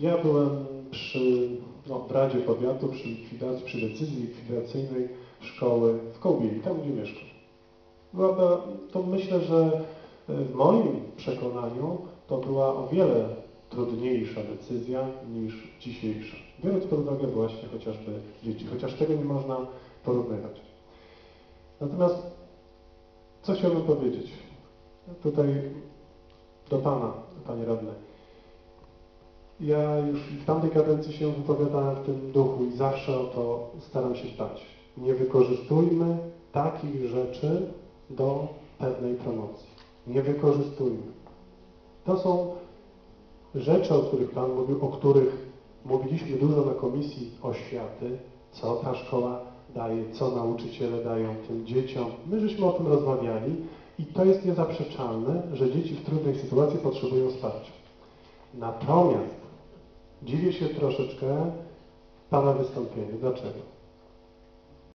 Ja byłem przy, no, Radzie Powiatu, przy likwidacji, przy decyzji likwidacyjnej szkoły w Kołbieli, tam gdzie mieszkam. Była to myślę, że e, w moim przekonaniu to była o wiele trudniejsza decyzja niż dzisiejsza. Biorąc pod uwagę właśnie chociażby dzieci, chociaż tego nie można porównywać. Natomiast co chciałbym powiedzieć? Tutaj do Pana, Panie Radny. Ja już w tamtej kadencji się wypowiadałem w tym duchu i zawsze o to staram się dbać. Nie wykorzystujmy takich rzeczy do pewnej promocji. Nie wykorzystujmy. To są rzeczy, o których Pan mówił, o których mówiliśmy dużo na Komisji Oświaty, co ta szkoła daje, co nauczyciele dają tym dzieciom. My żeśmy o tym rozmawiali i to jest niezaprzeczalne, że dzieci w trudnej sytuacji potrzebują wsparcia. Natomiast dziwię się troszeczkę Pana wystąpieniu. Dlaczego?